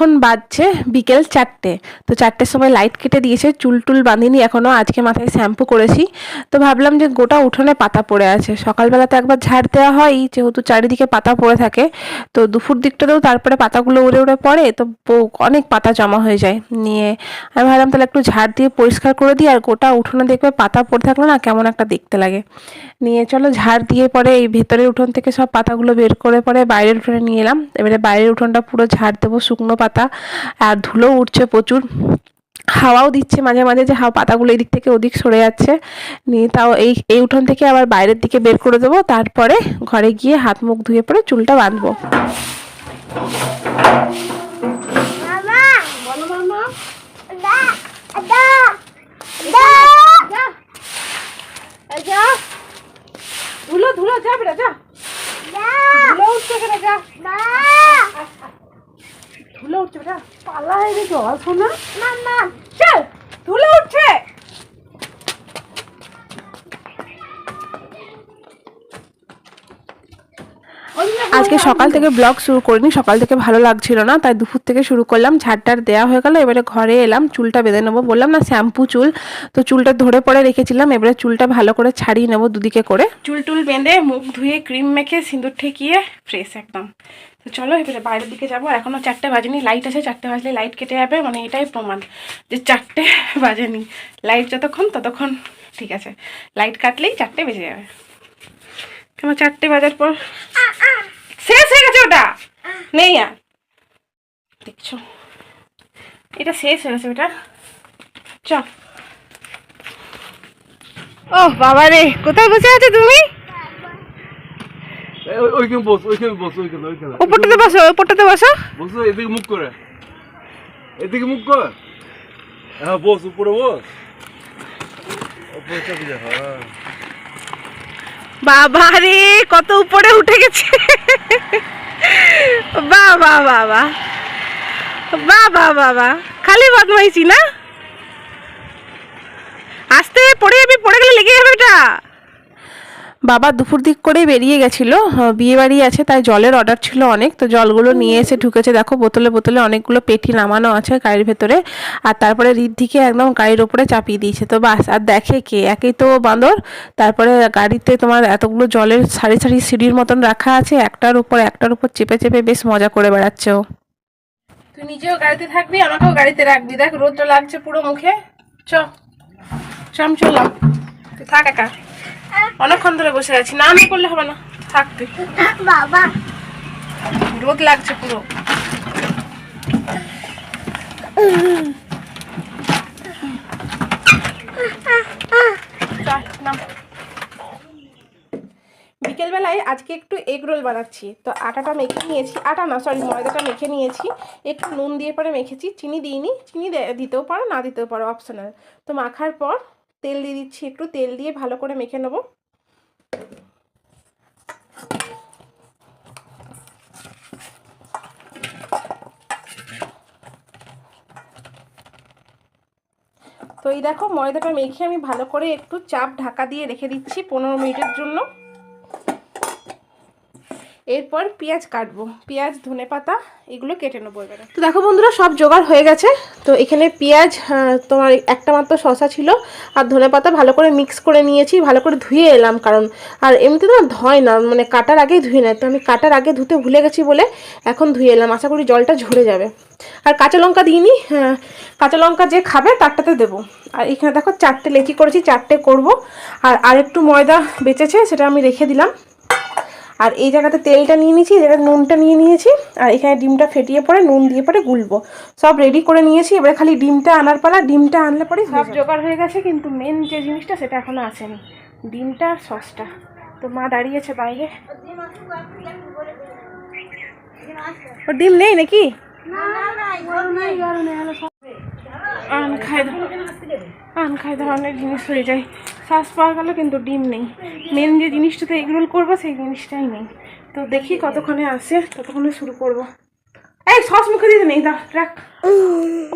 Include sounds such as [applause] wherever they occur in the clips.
এখন বাজছে বিকেল চারটে। তো চারটের সময় লাইট কেটে দিয়েছে, চুল টুল বাঁধিনি, এখনও আজকে মাথায় শ্যাম্পু করেছি। তো ভাবলাম যে গোটা উঠোনে পাতা পড়ে আছে। সকালবেলা তো একবার ঝাড় দেওয়া হয়, যেহেতু চারিদিকে পাতা পড়ে থাকে। তো দুপুর দিকটাতেও তারপরে পাতাগুলো উড়ে উড়ে পড়ে, তো অনেক পাতা জমা হয়ে যায়। নিয়ে আমি ভাবলাম তাহলে একটু ঝাড় দিয়ে পরিষ্কার করে দিই, আর গোটা উঠোনে দেখবে পাতা পড়ে থাকলে না কেমন একটা দেখতে লাগে। নিয়ে চলো ঝাড় দিয়ে পরে এই ভেতরের উঠোন থেকে সব পাতাগুলো বের করে পরে বাইরের উঠোনে নিয়ে এলাম। এবারে বাইরের উঠোনটা পুরো ঝাড় দেবো শুকনো পাতা আর ধুলো উঠছে প্রচুর। হাওয়াও দিচ্ছে মাঝে মাঝে যে হাওয়া পাতাগুলো এদিক থেকে ওদিক সরে যাচ্ছে। নিয়ে তাও এই এই উঠোন থেকে আবার বাইরের দিকে বের করে দেবো। তারপরে ঘরে গিয়ে হাত মুখ ধুয়ে পরে চুলটা বাঁধবো। যা। ধুলো ধুলো যা বেটা যা। ধুলো উঠছে ধুলো উঠছে বেটা পালা রে জল শোনা মামা চল আজকে সকাল থেকে ব্লগ শুরু করিনি, সকাল থেকে ভালো লাগছিল না, তাই দুপুর থেকে শুরু করলাম, ঝাড়টার দেওয়া হয়ে গেল, এবারে ঘরে এলাম, চুলটা বেঁধে নেব, বললাম না শ্যাম্পু চুল, তো চুলটা ধরে পড়ে রেখেছিলাম, এবারে চুলটা ভালো করে ছাড়িয়ে নেব দুদিকে করে। চুল টুল বেঁধে মুখ ধুয়ে ক্রিম মেখে সিঁদুর ঠেকিয়ে ফ্রেশ একদম। তো চলো এবারে বাইরের দিকে যাব এখনও চারটে বাজেনি লাইট আছে, চারটে বাজলে লাইট কেটে যাবে মানে এটাই প্রমাণ যে চারটে [laughs] বাজেনি। লাইট যতক্ষণ ততক্ষণ ঠিক আছে লাইট কাটলেই চারটে বেজে যাবে। কেন চারটে বাজার পর ওটা নেই আর দেখছ? এটা শেষ হয়ে গেছে ওটা চ ও বাবা রে কোথায় বসে আছো তুমি? ওইখানে বস ওইখানে বস ওইখানে ওইখানে। উপরটাতে বসো উপরটাতে বসো। বসো এদিকে মুখ করে। এদিকে মুখ কর। হ্যাঁ বস উপরে বস। হ্যাঁ। বাবা রে কত উপরে উঠে গেছে। বাবা বাবা বাবা বাবা খালি বদমাইছি না? আসতে, পড়ে যাবি, পড়ে গেলে লেগে যাবে এটা। বাবা দুপুর দিক করেই বেরিয়ে গেছিল। বিয়ে বাড়ি আছে, তাই জলের অর্ডার ছিল অনেক। তো জলগুলো নিয়ে এসে ঢুকেছে। দেখো, বোতলে বোতলে অনেকগুলো পেটি নামানো আছে গাড়ির ভেতরে। আর তারপরে রিদ্ধিকে একদম গাড়ির ওপরে চাপিয়ে দিয়েছে। তো বাস, আর দেখে কে? একেই তো বাঁদর। তারপরে গাড়িতে তোমার এতগুলো জলের সারি সারি সিঁড়ির মতন রাখা আছে। একটার উপর একটার উপর চেপে চেপে বেশ মজা করে বেড়াচ্ছে। ও তুই নিজেও গাড়িতে থাকবি, আমাকেও গাড়িতে রাখবি। দেখ রোদটা লাগছে পুরো মুখে। চ চ আমি চললাম তুই থাক একা। অনেকক্ষণ ধরে বসে আছি। না আমি করলে হবে না। থাক তুই। বাবা। রোদ লাগছে পুরো। বিকেলবেলায় আজকে একটু এগ রোল বানাচ্ছি। তো আটাটা মেখে নিয়েছি। আটা না সরি ময়দাটা মেখে নিয়েছি। একটু নুন দিয়ে পরে মেখেছি। চিনি দিইনি। চিনি দে- দিতেও পারো না দিতেও পারো অপশনাল তো মাখার পর তেল দিয়ে দিচ্ছি। একটু তেল দিয়ে ভালো করে মেখে নেব। তো এই দেখো ময়দাটা মেখে আমি ভালো করে একটু চাপ ঢাকা দিয়ে রেখে দিচ্ছি পনেরো মিনিটের জন্য। এরপর পেঁয়াজ কাটবো। পেঁয়াজ ধনে পাতা এগুলো কেটে নেব এবারে। তো দেখো বন্ধুরা সব জোগাড় হয়ে গেছে। তো এখানে পেঁয়াজ তোমার একটা মাত্র শশা ছিল আর ধনে পাতা ভালো করে মিক্স করে নিয়েছি ভালো করে ধুয়ে এলাম কারণ আর এমনিতে না ধয় না মানে কাটার আগেই ধুয়ে নেয়। তো আমি কাটার আগে ধুতে ভুলে গেছি বলে এখন ধুয়ে এলাম। আশা করি জলটা ঝরে যাবে। আর কাঁচা লঙ্কা দিইনি হ্যাঁ, কাঁচা লঙ্কা যে খাবে তারটাতে দেবো। আর এখানে দেখো চারটে লেচি করেছি চারটে করব। আর আরেকটু ময়দা বেঁচেছে সেটা আমি রেখে দিলাম। আর এই জায়গাতে তেলটা নিয়ে নিয়েছি এই জায়গায় নুনটা নিয়ে নিয়েছি আর এখানে ডিমটা ফেটিয়ে পরে নুন দিয়ে পরে গুলবো। সব রেডি করে নিয়েছি এবারে খালি ডিমটা আনার পালা ডিমটা আনলে পরে সব জোগাড় হয়ে গেছে কিন্তু মেন যে জিনিসটা সেটা এখনও আসেনি। ডিমটা আর সসটা। তো মা দাঁড়িয়েছে বাইরে। ও ডিম নেই নাকি? না না না আন খাই দাও আন খাই দাও অনেক জিনিস হয়ে যায়। শ্বাস পাওয়া গেল কিন্তু ডিম নেই। মেন যে জিনিসটাতে এগরোল করব, সেই জিনিসটাই নেই। তো দেখি কতক্ষণে আসে, ততক্ষণে শুরু করব। এই, সস মুখে দিতে নেই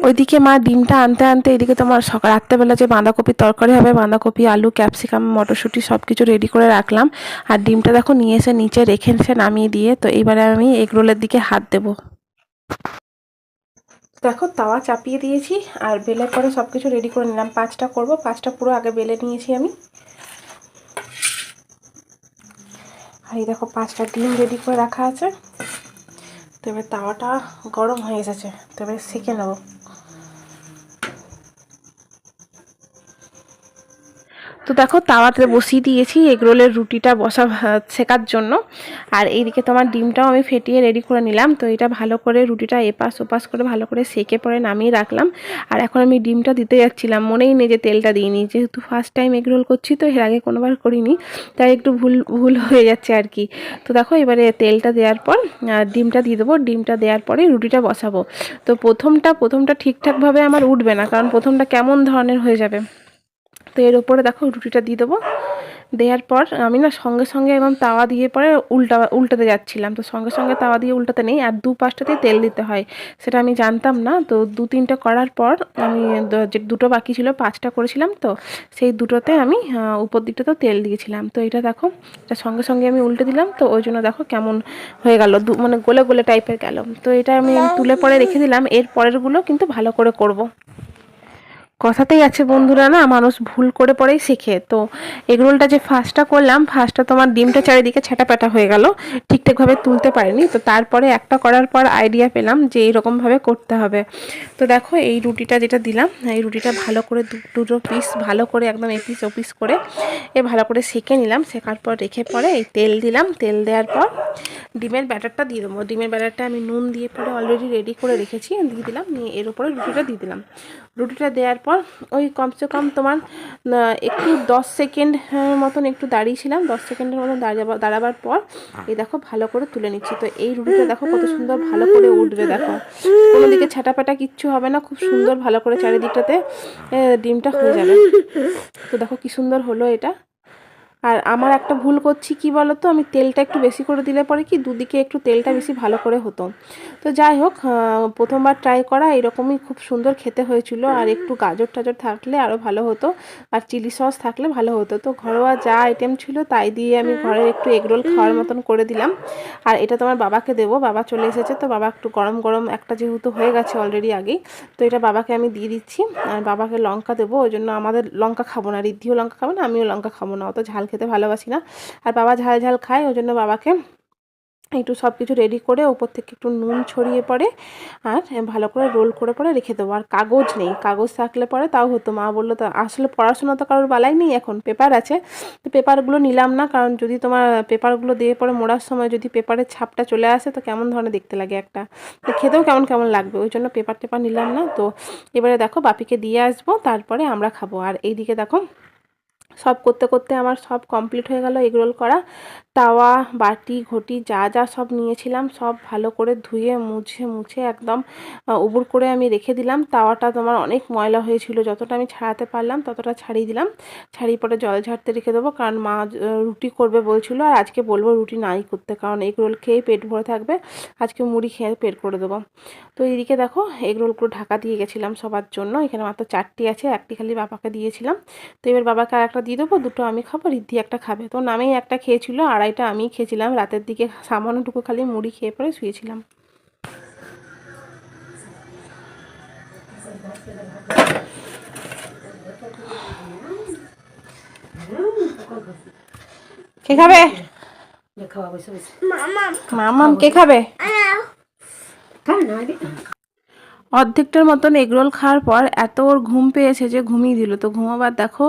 ওইদিকে মা ডিমটা আনতে আনতে এদিকে তোমার সকাল রাত্রেবেলা যে বাঁধাকপির তরকারি হবে, বাঁধাকপি, আলু, ক্যাপসিকাম, মটরশুঁটি সব কিছু রেডি করে রাখলাম। আর ডিমটা দেখো নিয়ে এসে নিচে রেখে এসে নামিয়ে দিয়ে, তো এইবারে আমি এগরোলের দিকে হাত দেবো। দেখো, তাওয়া চাপিয়ে দিয়েছি আর বেলার পরে সব কিছু রেডি করে নিলাম। পাঁচটা করব, পাঁচটা পুরো আগে বেলে নিয়েছি আমি। আর এই দেখো, পাঁচটা ডিম রেডি করে রাখা আছে। তো এবার তাওয়াটা গরম হয়ে এসেছে তো এবার সেঁকে নেব। তো দেখো, তাওয়াতে বসিয়ে দিয়েছি এগরোলের রুটিটা বসা শেখার জন্য। আর এইদিকে তোমার ডিমটাও আমি ফেটিয়ে রেডি করে নিলাম। তো এটা ভালো করে রুটিটা এপাশ ওপাশ করে ভালো করে সেকে পরে নামিয়ে রাখলাম। আর এখন আমি ডিমটা দিতে যাচ্ছিলাম, মনেই নেই যে তেলটা দিইনি। যেহেতু ফার্স্ট টাইম এগরোল করছি, তো এর আগে কোনোবার করিনি। তাই একটু ভুল ভুল হয়ে যাচ্ছে আর কি। তো দেখো, এবারে তেলটা দেওয়ার পর ডিমটা দিয়ে দেবো। ডিমটা দেওয়ার পরে রুটিটা বসাবো। তো প্রথমটা প্রথমটা ঠিকঠাকভাবে আমার উঠবে না, কারণ প্রথমটা কেমন ধরনের হয়ে যাবে? তো এর উপরে দেখো রুটিটা দিয়ে দেবো। দেওয়ার পর আমি না সঙ্গে সঙ্গে একদম তাওয়া দিয়ে পরে উল্টা, উল্টাতে যাচ্ছিলাম। তো সঙ্গে সঙ্গে তাওয়া দিয়ে উল্টাতে নেই আর দু পাঁচটাতেই তেল দিতে হয়। সেটা আমি জানতাম না। তো দু তিনটা করার পর আমি যে দুটো বাকি ছিল, পাঁচটা করেছিলাম তো, সেই দুটোতে আমি উপর দিকটাতেও তেল দিয়েছিলাম। তো এটা দেখো, এটা সঙ্গে সঙ্গে আমি উল্টে দিলাম। তো ওই জন্য দেখো কেমন হয়ে গেল। মানে গোলে গোলে টাইপের গেল। তো এটা আমি তুলে পরে রেখে দিলাম। এর পরেরগুলো কিন্তু ভালো করে করব। কথাতেই আছে বন্ধুরা, না? মানুষ ভুল করে পরেই শেখে। তো এগরোলটা যে ফার্স্টটা করলাম ফার্স্টটা তোমার ডিমটা চারিদিকে ছাটাপাটা হয়ে গেল। ঠিকঠাকভাবে তুলতে পারিনি। তো তারপরে একটা করার পর আইডিয়া পেলাম যে এইরকমভাবে করতে হবে। তো দেখো, এই রুটিটা যেটা দিলাম, এই রুটিটা ভালো করে দুটো পিস ভালো করে একদম এপিস ওপিস করে এ ভালো করে সেঁকে নিলাম। শেখার পর রেখে পরে এই তেল দিলাম। তেল দেওয়ার পর ডিমের ব্যাটারটা দিয়ে দেবো। ডিমের ব্যাটারটা আমি নুন দিয়ে পরে অলরেডি রেডি করে রেখেছি। দিয়ে দিলাম, নিয়ে এর উপরে রুটিটা দিয়ে দিলাম। রুটিটা দেওয়ার পর ওই কমসে কম তোমার একটু দশ সেকেন্ড মতন একটু দাঁড়িয়েছিলাম। দশ সেকেন্ডের মতন দাঁড়াবার দাঁড়াবার পর এই দেখো ভালো করে তুলে নিচ্ছি। তো এই রুটিটা দেখো কত সুন্দর ভালো করে উঠবে দেখো। কোনো দিকে ছাটাপাটা কিচ্ছু হবে না খুব সুন্দর ভালো করে চারিদিকটাতে ডিমটা হয়ে যাবে। তো দেখো কি সুন্দর হলো এটা। আর আমার একটা ভুল করছি কি বলো তো আমি তেলটা একটু বেশি করে দিলে পরে কি দুদিকে একটু তেলটা বেশি ভালো করে হতো। তো যাই হোক প্রথমবার ট্রাই করা এরকমই খুব সুন্দর খেতে হয়েছিল। আর একটু গাজর টাজর থাকলে আরও ভালো হতো। আর চিলি সস থাকলে ভালো হতো। তো ঘরোয়া যা আইটেম ছিল তাই দিয়ে আমি ঘরে একটু এগরোল খাওয়ার মতন করে দিলাম। আর এটা তোমার বাবাকে দেবো। বাবা চলে এসেছে তো বাবা একটু গরম গরম একটা যেহেতু হয়ে গেছে অলরেডি আগেই। তো এটা বাবাকে আমি দিয়ে দিচ্ছি। আর বাবাকে লঙ্কা দেবো। ওই জন্য আমাদের লঙ্কা খাব না। রিদ্ধিও লঙ্কা খাব না আমিও লঙ্কা খাব না। অত ঝাল খেতে ভালোবাসি না। আর বাবা ঝাল ঝাল খায়, ওই জন্য বাবাকে একটু সব কিছু রেডি করে ওপর থেকে একটু নুন ছড়িয়ে পড়ে আর ভালো করে রোল করে পরে রেখে দেবো। আর কাগজ নেই, কাগজ থাকলে পরে তাও হতো। মা বলল, তো আসলে পড়াশোনা তো কারোর বালাই নেই এখন পেপার আছে। তো পেপারগুলো নিলাম না, কারণ যদি তোমার পেপারগুলো দিয়ে পরে মোড়ার সময় যদি পেপারের ছাপটা চলে আসে, তো কেমন ধরনের দেখতে লাগে একটা? তো খেতেও কেমন কেমন লাগবে? ওই জন্য পেপার টেপার নিলাম না। তো এবারে দেখো বাপিকে দিয়ে আসব, তারপরে আমরা খাব। আর এইদিকে দেখো সব করতে করতে আমার সব কমপ্লিট হয়ে গেল, এগরোল করা। তাওয়া, বাটি, ঘটি, যা যা সব নিয়েছিলাম, সব ভালো করে ধুয়ে, মুছে মুছে একদম উবুর করে আমি রেখে দিলাম। তাওয়াটা তোমার অনেক ময়লা হয়েছিল, যতটা আমি ছাড়াতে পারলাম ততটা ছাড়িয়ে দিলাম। ছাড়িয়ে পরে জল ঝাড়তে রেখে দেবো, কারণ মা রুটি করবে বলছিল, আর আজকে বলব রুটি নাই করতে, কারণ এগরোল খেয়ে পেট ভরে থাকবে, আজকে মুড়ি খেয়ে পেট করে দেবো। তো এইদিকে দেখো এগরোলগুলো ঢাকা দিয়ে গেছিলাম সবার জন্য, এখানে মাত্র চারটি আছে, একটি খালি বাবাকে দিয়েছিলাম। তো এবার বাবাকে আর একটা দিয়ে দেবো দুটো আমি খাব রিদ্ধি একটা খাবে। তো নামেই একটা খেয়েছিল আড়াইটা আমি খেয়েছিলাম। রাতের দিকে সামান্যটুকু খালি মুড়ি খেয়ে পরে শুয়েছিলাম। কে খাবে? মামাম কে খাবে? অর্ধেকটার মতন এগরোল খাওয়ার পর এত ওর ঘুম পেয়েছে যে ঘুমিয়ে দিল। তো ঘুমাবার দেখো,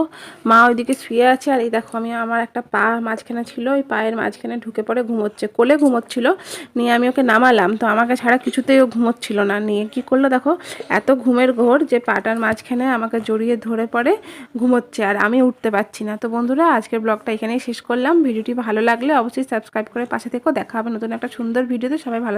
মা ওইদিকে শুয়ে আছে আর এই দেখো আমি আমার একটা পা মাঝখানে ছিল, ওই পায়ের মাঝখানে ঢুকে পড়ে ঘুমোচ্ছে, কোলে ঘুমোচ্ছিল, নিয়ে আমি ওকে নামালাম। তো আমাকে ছাড়া কিছুতেই ও ঘুমোচ্ছিল না। নিয়ে কি করল দেখো, এত ঘুমের ঘোর যে পাটার মাঝখানে আমাকে জড়িয়ে ধরে পড়ে ঘুমোচ্ছে আর আমি উঠতে পারছি না। তো বন্ধুরা, আজকের ব্লগটা এখানেই শেষ করলাম। ভিডিওটি ভালো লাগলে অবশ্যই সাবস্ক্রাইব করে পাশে থেকেও দেখা হবে নতুন একটা সুন্দর ভিডিওতে। সবাই ভালো